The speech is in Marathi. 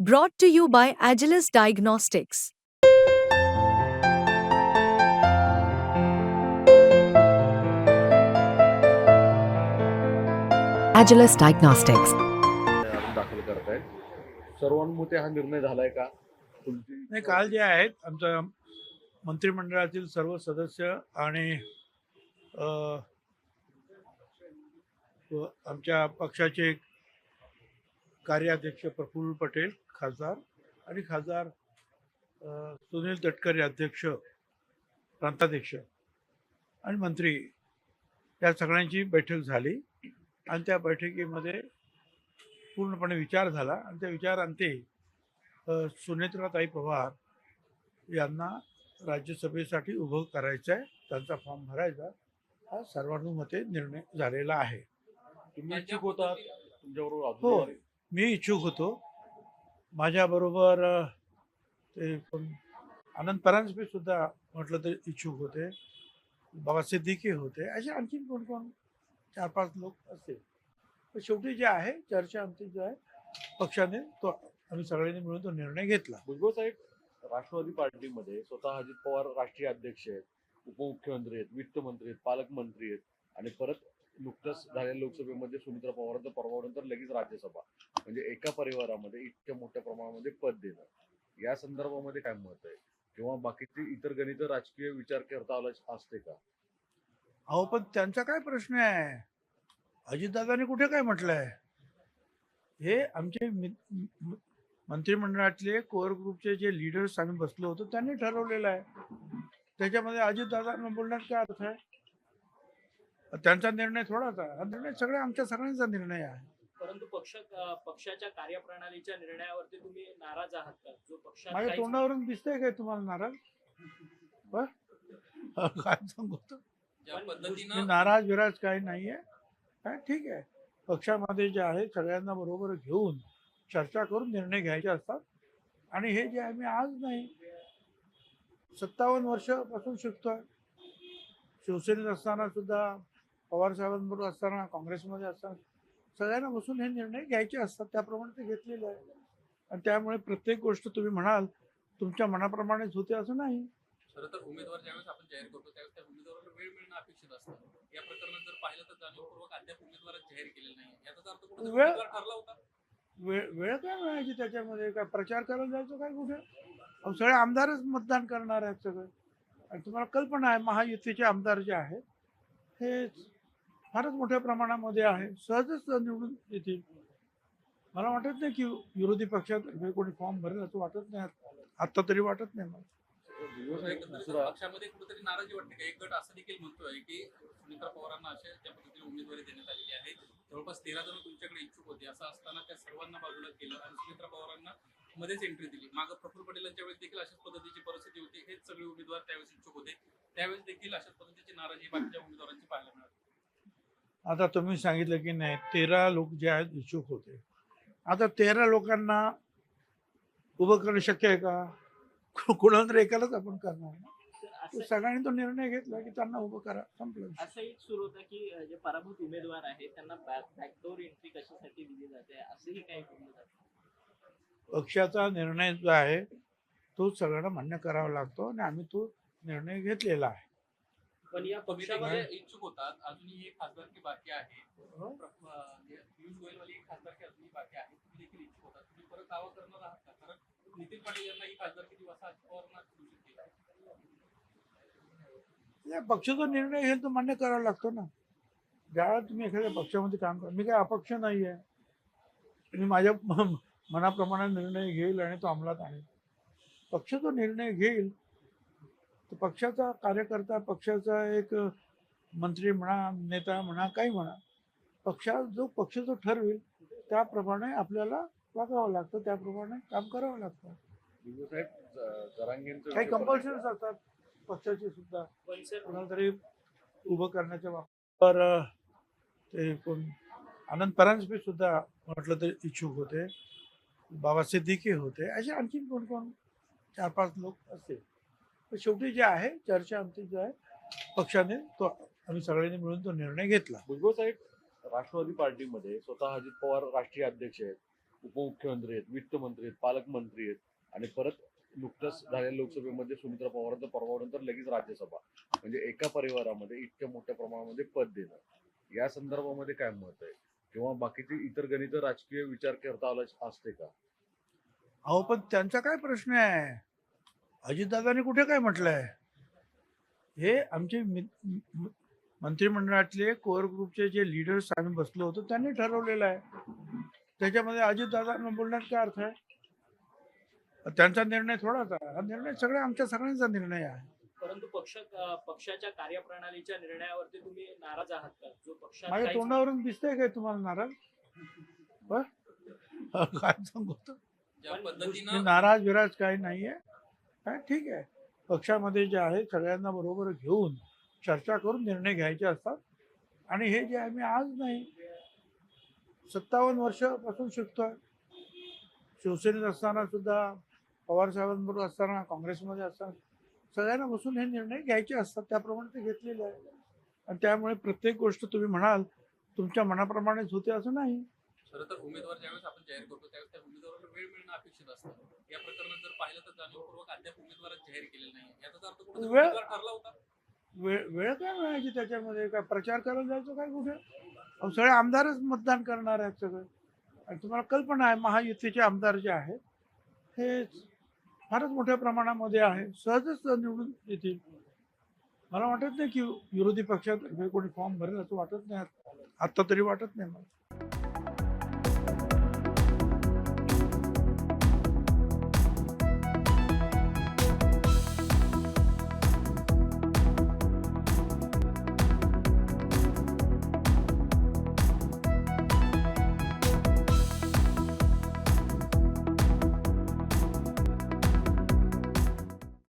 Brought to you by Agilus Diagnostics. Agilus Diagnostics. अर्ज दाखल करतायत सर्वानुमते हा निर्णय झालाय का तुमची नाही काल जे आहेत आमच्या मंत्रिमंडळातील सर्व सदस्य आणि अ, व आमच्या पक्षाचे कार्याध्यक्ष प्रफुल्ल पटेल खासदार आणि खासदार सुनील तटकरे अध्यक्ष प्रांताध्यक्ष आणि मंत्री या सगळ्यांची बैठक झाली. आणि त्या बैठकीमध्ये पूर्णपणे विचार झाला. आणि त्या विचारांती सुनेत्राताई पवार यांना राज्यसभेसाठी उभं करायचं आहे त्यांचा फॉर्म भरायचा. हा सर्वानुमते निर्णय झालेला आहे. तुम्ही इच्छुक होता? हो. मी इच्छुक होतो. माझ्याबरोबर ते कोण आनंद परांजपे सुद्धा म्हटलं तर इच्छुक होते. बाबा सिद्दीकी होते. असे आणखीन कोण कोण चार पाच लोक असतील पण शेवटी जे आहे चर्चा आमची जो आहे पक्षाने तो आम्ही सगळ्यांनी मिळून तो निर्णय घेतला. भुजबळ साहेब राष्ट्रवादी पार्टीमध्ये स्वतः अजित पवार राष्ट्रीय अध्यक्ष आहेत उपमुख्यमंत्री आहेत वित्तमंत्री आहेत पालकमंत्री आहेत आणि परत नुकतंच झालेल्या लोकसभेमध्ये सुमित्रा पवारांचं परवानंतर लगेच राज्यसभा. म्हणजे एका परिवारामध्ये इतक्या मोठ्या प्रमाणामध्ये पद देणं. या संदर्भामध्ये काय मत आहे? किंवा बाकीचे इतर गणित राजकीय विचार करता आला असते का? अहो पण त्यांचा काय प्रश्न आहे? अजितदादांनी कुठे काय म्हटलंय? हे आमचे मि- मंत्रिमंडळातले कोअर ग्रुपचे जे लीडर्स आम्ही बसलो होतो त्यांनी ठरवलेलं आहे. त्याच्यामध्ये अजितदादांना बोलण्यात काय अर्थ आहे? त्यांचा निर्णय थोडाच आहे. हा निर्णय सगळ्या आमच्या सगळ्यांचा निर्णय आहे. परंतु पक्ष पक्षाच्या कार्यप्रणालीच्या निर्णयावरती तुम्ही नाराज आहात का? जो पक्षात माझ्या काहीच- तोंडावरून दिसतंय काय तुम्हाला नाराज? बर? काय सांगू? ज्या मी पद्धतीनं नाराज विराज काही नाहीये. काय ठीक आहे. पक्षामध्ये जे आहे सगळ्यांना बरोबर घेऊन चर्चा करून निर्णय घ्यायचे असतात. आणि हे जे आहे मी आज नाही सत्तावन्न वर्षापासून शिकतोय. शिवसेनेत असताना सुद्धा पवार साहेबांबरोबर असताना काँग्रेसमध्ये असताना सगळ्यांना बसून हे निर्णय घ्यायचे असतात त्याप्रमाणे ते घेतलेले आहे आणि त्यामुळे प्रत्येक गोष्ट तुम्ही म्हणाल तुमच्या मनाप्रमाणेच होते असं नाही. खरं तर उमेदवार ज्यावेळेस आपण जाहीर करतो त्यावेळेस त्या उमेदवाराला वेळ मिळणं अपेक्षित असतं. या प्रकरणात जर पाहिलं तर जाणीवपूर्वक अद्याप उमेदवार जाहीर केलेला नाही. याचा अर्थ कुठे वेळ- उमेदवार ठरला होता. वेळ वेळ काय मिळायची त्याच्यामध्ये? काय प्रचार करायला जायचं काय कुठे? सगळे आमदारच मतदान करणार आहेत सगळे. आणि तुम्हाला कल्पना आहे महायुतीचे आमदार जे आहेत हे फारच मोठ्या प्रमाणामध्ये आहे. सहजच निवडून येतील. मला वाटत नाही की विरोधी पक्षात हे कोणी फॉर्म भरेल असं वाटत नाही. आत्ता तरी वाटत नाही मला. पक्षामध्ये कुठेतरी नाराजी वाटते का? एक गट असं देखील म्हणतोय की सुनीता पवारांना अशा त्या पद्धतीने उमेदवारी देण्यात आलेली आहे. जवळपास तेरा जण तुमच्याकडे इच्छुक होते. असं असताना त्या सर्वांना बाजूला केलं आणि सुमित्रा पवारांना मध्येच एंट्री दिली. मागं प्रफुल पटेलांच्या वेळेस देखील अशाच पद्धतीची परिस्थिती होती. हेच सगळे उमेदवार त्यावेळेस इच्छुक होते. त्यावेळेस देखील अशाच पद्धतीची नाराजी बाकीच्या उमेदवारांची पाहायला मिळाली. आता तुम्ही सांगितलं की नाही तेरा लोक जे आहेत इच्छुक होते. आता तेरा लोकांना उभं करणं शक्य आहे का? कोणाला तर एकालाच आपण करणार सगळ्यांनी तो निर्णय घेतला की त्यांना उभं करा संपलं. असं एक सुरू होतं की जे पराभूत उमेदवार आहेत त्यांना बॅकडोर एंट्री कशासाठी दिली जाते? असंही काही बोललं जातं. पक्षाचा निर्णय जो आहे तो सगळ्यांना मान्य करावा लागतो आणि आम्ही तो निर्णय घेतलेला आहे. पण या पक्षामध्ये इच्छुक होतात. अजूनही एक खासदारकी बाकी आहे. हे. पियुष गोयलवाली एक खासदारकी अजूनही बाकी आहे. तुम्ही देखील इच्छुक होतात. तुम्ही परत दावा करणार आहात का? कारण नितीन पाटील यांना ही खासदारकी दिवस अजित पवारांना घोषित केला या पक्षाचा निर्णय घेईल तो मान्य करावा लागतो ना. ज्यावेळेला तुम्ही एखाद्या पक्षामध्ये काम करा. मी काय अपक्ष नाही आहे मी माझ्या मनाप्रमाणे निर्णय घेईल आणि तो अंमलात आणेल. पक्ष जो निर्णय घेईल. तो पक्षाचा कार्यकर्ता पक्षाचा एक मंत्री म्हणा नेता म्हणा काही म्हणा पक्षा जो पक्ष जो ठरवेल त्याप्रमाणे आपल्याला वागावं लागतं त्याप्रमाणे काम करावं लागतं. काही कंपल्शन्स असतात पक्षाचे सुद्धा. कोणाला तरी उभं करण्याच्या बाबतीत. अ, ते कोण आनंद परांजपे सुद्धा म्हटलं तरी इच्छुक होते. बाबा सिद्दीकी होते. असे आणखीन कोण कोण चार पाच लोक असतील शेवटी जे आहे चर्चा आमची जो आहे पक्षाने तो आम्ही सगळ्यांनी मिळून तो निर्णय घेतला. भुजबळ साहेब राष्ट्रवादी पार्टीमध्ये स्वतः अजित पवार राष्ट्रीय अध्यक्ष आहेत उपमुख्यमंत्री आहेत वित्तमंत्री आहेत पालकमंत्री आहेत आणि परत नुकतंच झालेल्या लोकसभेमध्ये सुमित्रा पवारांचं परवानंतर लगेच राज्यसभा म्हणजे एका परिवारामध्ये इतक्या मोठ्या प्रमाणामध्ये पद देणं. या संदर्भामध्ये काय मत आहे? किंवा बाकीचे इतर गणित राजकीय विचार करता आला असते का? अहो पण त्यांचा काय प्रश्न आहे? अजितदादांनी कुठे काय म्हटलंय? हे आमचे मंत्रिमंडळातले कोर ग्रुपचे जे लीडर्स आम्ही बसलो होतो त्यांनी ठरवलेलं आहे. त्याच्यामध्ये अजितदादांना बोलण्यात काय अर्थ आहे? त्यांचा निर्णय थोडाच आहे हा निर्णय सगळ्या आमच्या सगळ्यांचा निर्णय आहे. परंतु पक्ष पक्षाच्या कार्यप्रणालीच्या निर्णयावरती तुम्ही नाराज आहात का? जो पक्षात माझ्या तोंडावरून दिसतंय काय तुम्हाला नाराज? बर? काय सांगू तर? ज्या पण मी पद्धतीनं नाराज विराज काही नाहीये. काय ठीक आहे. पक्षामध्ये जे आहे सगळ्यांना बरोबर घेऊन चर्चा करून निर्णय घ्यायचे असतात. आणि हे जे आहे मी आज नाही सत्तावन्न वर्षापासून शिकतोय. शिवसेनेत असताना सुद्धा पवार साहेबांबरोबर असताना काँग्रेसमध्ये असताना सगळ्यांना बसून हे निर्णय घ्यायचे असतात. त्याप्रमाणे ते घेतलेले आहे आणि त्यामुळे प्रत्येक गोष्ट तुम्ही म्हणाल तुमच्या मनाप्रमाणेच होते असं नाही. खरं तर उमेदवार ज्यावेळेस आपण जाहीर करतो त्यावेळेस त्या उमेदवाराला वेळ मिळणं अपेक्षित असतं. या प्रकरणात जर पाहिलं तर अद्याप उमेदवार जाहीर केलेला नाही. याचा अर्थ कुठे वेळ- उमेदवार ठरला होता? वेळ वेळ काय मिळायची त्याच्यामध्ये? काय प्रचार करायला जायचं काय कुठे? अहो, सगळे आमदारच मतदान करणार आहेत सगळे. आणि तुम्हाला कल्पना आहे महायुतीचे आमदार जे आहेत हे फारच मोठ्या प्रमाणामध्ये आहे सहजच निवडून येतील. मला वाटत नाही की विरोधी पक्षात कोणी फॉर्म भरेल असं वाटत नाही. आत्ता तरी वाटत नाही मला.